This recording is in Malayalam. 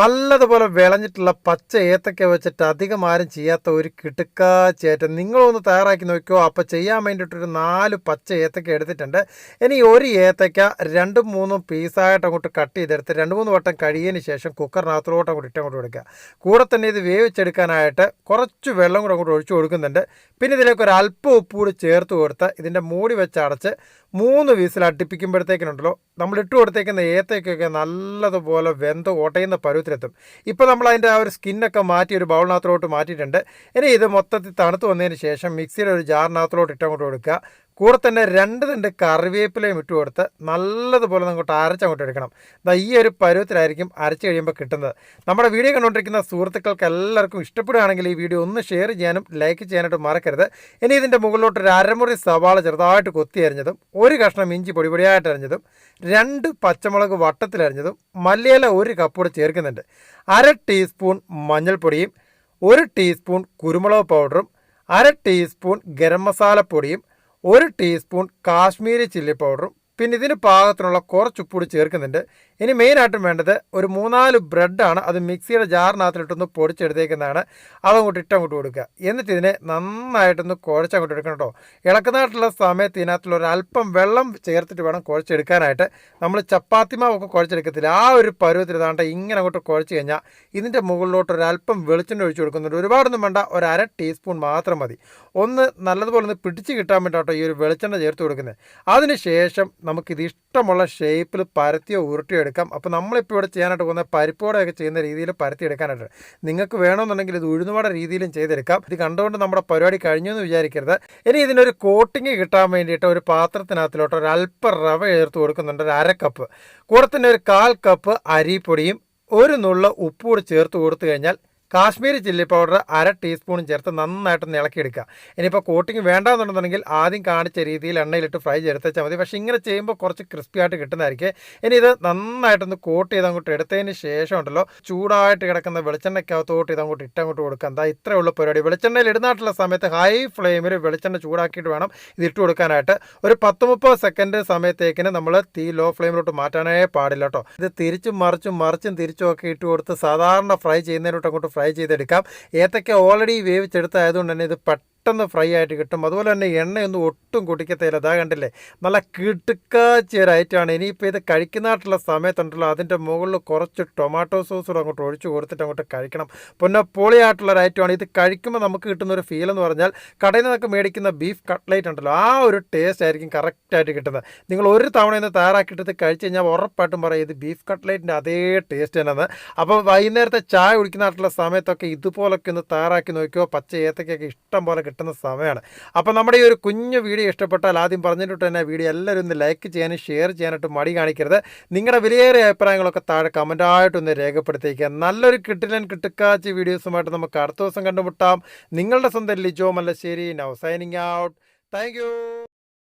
നല്ലതുപോലെ വിളഞ്ഞിട്ടുള്ള പച്ച ഏത്തക്ക വെച്ചിട്ട് അധികം ആരും ചെയ്യാത്ത ഒരു കിടുക്കാച്ചേറ്റം. നിങ്ങളൊന്ന് തയ്യാറാക്കി നോക്കിയോ അപ്പോൾ ചെയ്യാൻ വേണ്ടിയിട്ടൊരു നാല് പച്ച ഏത്തക്ക എടുത്തിട്ടുണ്ട്. ഇനി ഒരു ഏത്തക്ക രണ്ടും മൂന്നും പീസായിട്ട് അങ്ങോട്ട് കട്ട് ചെയ്തെടുത്ത് രണ്ട് മൂന്ന് വട്ടം കഴിയതിന് ശേഷം കുക്കറിനകത്തോട്ട് അങ്ങോട്ട് ഇട്ടങ്ങോട്ട് കൊടുക്കുക. കൂടെ തന്നെ ഇത് വേവിച്ചെടുക്കാനായിട്ട് കുറച്ച് വെള്ളം കൂടെ അങ്ങോട്ട് ഒഴിച്ചു കൊടുക്കുന്നുണ്ട്. പിന്നെ ഇതിലേക്ക് ഒരു അല്പം ഉപ്പ് കൂടി ചേർത്ത് കൊടുത്ത് ഇതിന്റെ മൂടി വെച്ച് അടച്ച് മൂന്ന് വീസിൽ അടുപ്പിക്കുമ്പോഴത്തേക്കിനുണ്ടല്ലോ നമ്മൾ ഇട്ട് കൊടുത്തേക്കുന്ന ഏത്തക്കൊക്കെ നല്ലതുപോലെ വെന്ത് ഓട്ടയുന്ന പരുവത്തിലെത്തും. ഇപ്പോൾ നമ്മൾ അതിന്റെ ആ ഒരു സ്കിന്നൊക്കെ മാറ്റി ഒരു ബൗളിനകത്തോട്ട് മാറ്റിയിട്ടുണ്ട്. ഇനി ഇത് മൊത്തത്തിൽ തണുത്ത് വന്നതിന് ശേഷം മിക്സിയുടെ ഒരു ജാറിനകത്തോട്ട് ഇട്ടങ്ങോട്ട് കൊടുക്കുക. കൂടെ തന്നെ രണ്ട് തണ്ട് കറിവേപ്പിലയും ഇട്ട് കൊടുത്ത് നല്ലതുപോലെ അങ്ങോട്ട് അരച്ചങ്ങോട്ട് എടുക്കണം. ദാ ഈ ഒരു പരുവത്തിലായിരിക്കും അരച്ച് കഴിയുമ്പോൾ കിട്ടുന്നത്. നമ്മുടെ വീഡിയോ കണ്ടുകൊണ്ടിരിക്കുന്ന സുഹൃത്തുക്കൾക്ക് എല്ലാവർക്കും ഇഷ്ടപ്പെടുകയാണെങ്കിൽ ഈ വീഡിയോ ഒന്ന് ഷെയർ ചെയ്യാനും ലൈക്ക് ചെയ്യാനായിട്ട് മറക്കരുത്. ഇനി ഇതിന്റെ മുകളിലോട്ട് ഒരു അരമുറി സവാള ചെറുതായിട്ട് കൊത്തി അരിഞ്ഞതും ഒരു കഷ്ണം ഇഞ്ചി പൊടിപൊടിയായിട്ട് അരിഞ്ഞതും രണ്ട് പച്ചമുളക് വട്ടത്തിലരിഞ്ഞതും മല്ലിയില ഒരു കപ്പ് കൂടെ ചേർക്കുന്നുണ്ട്. അര ടീസ്പൂൺ മഞ്ഞൾപ്പൊടിയും ഒരു ടീസ്പൂൺ കുരുമുളക് പൗഡറും അര ടീസ്പൂൺ ഗരം മസാലപ്പൊടിയും ഒരു ടീസ്പൂൺ കാശ്മീരി ചില്ലി പൗഡറും പിന്നെ ഇതിന് പാകത്തിനുള്ള കുറച്ച് ഉപ്പൂടി ചേർക്കുന്നുണ്ട്. ഇനി മെയിനായിട്ടും വേണ്ടത് ഒരു മൂന്നാൽ ബ്രെഡാണ് അത് മിക്സിയുടെ ജാറിനകത്തിലിട്ടൊന്ന് പൊടിച്ചെടുത്തേക്കുന്നതാണ്. അതങ്ങോട്ട് ഇട്ടങ്ങോട്ട് കൊടുക്കുക. എന്നിട്ട് ഇതിനെ നന്നായിട്ടൊന്ന് കുഴച്ചങ്ങോട്ട് എടുക്കണം കേട്ടോ. ഇളക്കുന്നതായിട്ടുള്ള സമയത്ത് ഇതിനകത്തുള്ള ഒരു അല്പം വെള്ളം ചേർത്തിട്ട് വേണം കുഴച്ചെടുക്കാനായിട്ട്. നമ്മൾ ചപ്പാത്തി മാവൊക്കെ കുഴച്ചെടുക്കത്തില്ല. ആ ഒരു പരുവത്തിൽ ഇതാണ്ട് ഇങ്ങനെ അങ്ങോട്ട് കുഴച്ച് കഴിഞ്ഞാൽ ഇതിന്റെ മുകളിലോട്ട് ഒരു അല്പം വെളിച്ചെണ്ണ ഒഴിച്ച് കൊടുക്കുന്നുണ്ട്. ഒരുപാടൊന്നും വേണ്ട. ഒരു അര ടീസ്പൂൺ മാത്രം മതി. ഒന്ന് നല്ലതുപോലെ ഒന്ന് പിടിച്ച് കിട്ടാൻ വേണ്ടിട്ടോ ഈ ഒരു വെളിച്ചെണ്ണ ചേർത്ത് കൊടുക്കുന്നത്. അതിന് ശേഷം നമുക്കിത് ഇഷ്ടമുള്ള ഷേപ്പിൽ പരത്തിയോ ഉരുട്ടിയോ എടുക്കാം. അപ്പോൾ നമ്മളിപ്പോൾ ഇവിടെ ചെയ്യാനായിട്ട് പോകുന്ന പരിപ്പോടെയൊക്കെ ചെയ്യുന്ന രീതിയിൽ പരത്തി എടുക്കാനായിട്ട്. നിങ്ങൾക്ക് വേണമെന്നുണ്ടെങ്കിൽ ഇത് ഉഴുന്നുവട രീതിയിലും ചെയ്തെടുക്കാം. ഇത് കണ്ടുകൊണ്ട് നമ്മുടെ പരിപാടി കഴിഞ്ഞു എന്ന് വിചാരിക്കരുത്. ഇനി ഇതിനൊരു കോട്ടിങ് കിട്ടാൻ വേണ്ടിയിട്ട് ഒരു പാത്രത്തിനകത്തിലോട്ട് ഒരു അല്പം റവ ചേർത്ത് കൊടുക്കുന്നുണ്ട്. ഒരു അര കപ്പ് കൂടെ തന്നെ ഒരു കാൽ കപ്പ് അരിപ്പൊടിയും ഒരു നുള്ള ഉപ്പ് കൂടി ചേർത്ത് കൊടുത്തു കഴിഞ്ഞാൽ കാശ്മീരി ചില്ലി പൗഡർ അര ടീസ്പൂൺ ചേർത്ത് നന്നായിട്ട് ഇളക്കിയെടുക്കുക ഇനിയിപ്പോൾ കോട്ടിങ് വേണ്ടാന്നുണ്ടെന്നുണ്ടെങ്കിൽ ആദ്യം കാണിച്ച രീതിയിൽ എണ്ണയിലിട്ട് ഫ്രൈ ചേർത്തേച്ചാൽ മതി. പക്ഷേ ഇങ്ങനെ ചെയ്യുമ്പോൾ കുറച്ച് ക്രിസ്പി ആയിട്ട് കിട്ടുന്നതായിരിക്കും. ഇനി ഇത് നന്നായിട്ടൊന്ന് കോട്ട് ചെയ്ത് അങ്ങോട്ട് എടുത്തതിന് ശേഷം ഉണ്ടല്ലോ ചൂടായിട്ട് കിടക്കുന്ന വെളിച്ചെണ്ണയ്ക്കകത്തോട്ട് ഇത് അങ്ങോട്ട് ഇട്ടങ്ങോട്ട് കൊടുക്കുക. എന്താ ഇത്രയേ ഉള്ളൂ പരിപാടി. വെളിച്ചെണ്ണയിൽ ഇടുന്നായിട്ടുള്ള സമയത്ത് ഹൈ ഫ്ലെയിമിൽ വെളിച്ചെണ്ണ ചൂടാക്കിയിട്ട് വേണം ഇത് ഇട്ട് കൊടുക്കാനായിട്ട്. ഒരു പത്ത് മുപ്പത് സെക്കൻഡ് സമയത്തേക്കിന് നമ്മൾ തീ ലോ ഫ്ലെയിമിലോട്ട് മാറ്റാനേ പാടില്ല കേട്ടോ. ഇത് തിരിച്ചും മറിച്ചും മറിച്ചും തിരിച്ചും ഒക്കെ ഇട്ട് കൊടുത്ത് സാധാരണ ഫ്രൈ ചെയ്യുന്നതിനോട്ട് അങ്ങോട്ട് ചെയ്തെടുക്കാം. ഏത്തക്ക ഓൾറെഡി വേവിച്ചെടുത്തായതുകൊണ്ട് തന്നെ ഇത് ഫ്രൈ ആയിട്ട് കിട്ടും. അതുപോലെ തന്നെ എണ്ണയൊന്നും ഒട്ടും കുടിക്കത്തില്ല അതാ കണ്ടില്ലേ? നല്ല കിടുക്കാച്ച ഇനിയിപ്പോൾ ഇത് കഴിക്കുന്നതായിട്ടുള്ള സമയത്തുണ്ടല്ലോ. അതിന്റെ മുകളിൽ കുറച്ച് ടൊമാറ്റോ സോസ് കൂടെ അങ്ങോട്ട് ഒഴിച്ച് കൊടുത്തിട്ട് അങ്ങോട്ട് കഴിക്കണം. പിന്നെ പൊളിയായിട്ടുള്ള ഒരു ഐറ്റമാണ് ഇത് കഴിക്കുമ്പോൾ നമുക്ക് കിട്ടുന്ന ഒരു ഫീൽ എന്ന് പറഞ്ഞാൽ കടയിൽ നിന്നൊക്കെ മേടിക്കുന്ന ബീഫ് കട്ട്ലേറ്റ് ഉണ്ടല്ലോ. ആ ഒരു ടേസ്റ്റ് ആയിരിക്കും കറക്റ്റായിട്ട് കിട്ടുന്നത്. നിങ്ങൾ ഒരു തവണ ഇന്ന് തയ്യാറാക്കിയിട്ട് കഴിച്ച് കഴിഞ്ഞാൽ ഉറപ്പായിട്ടും പറയും ഇത് ബീഫ് കട്ട്ലേറ്റിന്റെ അതേ ടേസ്റ്റ് തന്നെയാണ്. അപ്പോൾ വൈകുന്നേരത്തെ ചായ കുടിക്കുന്നതായിട്ടുള്ള സമയത്തൊക്കെ ഇതുപോലൊക്കെ ഒന്ന് തയ്യാറാക്കി നോക്കിയോ? പച്ച ഏത്തക്കൊക്കെ ഇഷ്ടം പോലെ കിട്ടുന്ന സമയമാണ്. അപ്പോൾ നമ്മുടെ ഈ ഒരു കുഞ്ഞു വീഡിയോ ഇഷ്ടപ്പെട്ടാൽ ആദ്യം പറഞ്ഞിട്ട് തന്നെ വീഡിയോ എല്ലാവരും ഒന്ന് ലൈക്ക് ചെയ്യാനും ഷെയർ ചെയ്യാനായിട്ട് മടി കാണിക്കരുത്. നിങ്ങളുടെ വിലയേറിയ അഭിപ്രായങ്ങളൊക്കെ താഴെ കമന്റായിട്ടൊന്ന് രേഖപ്പെടുത്തിയിരിക്കുക നല്ലൊരു കിട്ടിലൻ കിട്ടുക്കാച്ച വീഡിയോസുമായിട്ട് നമുക്ക് അടുത്ത ദിവസം കണ്ടുമുട്ടാം. നിങ്ങളുടെ സ്വന്തം Lijo Mallassery. Now signing out thank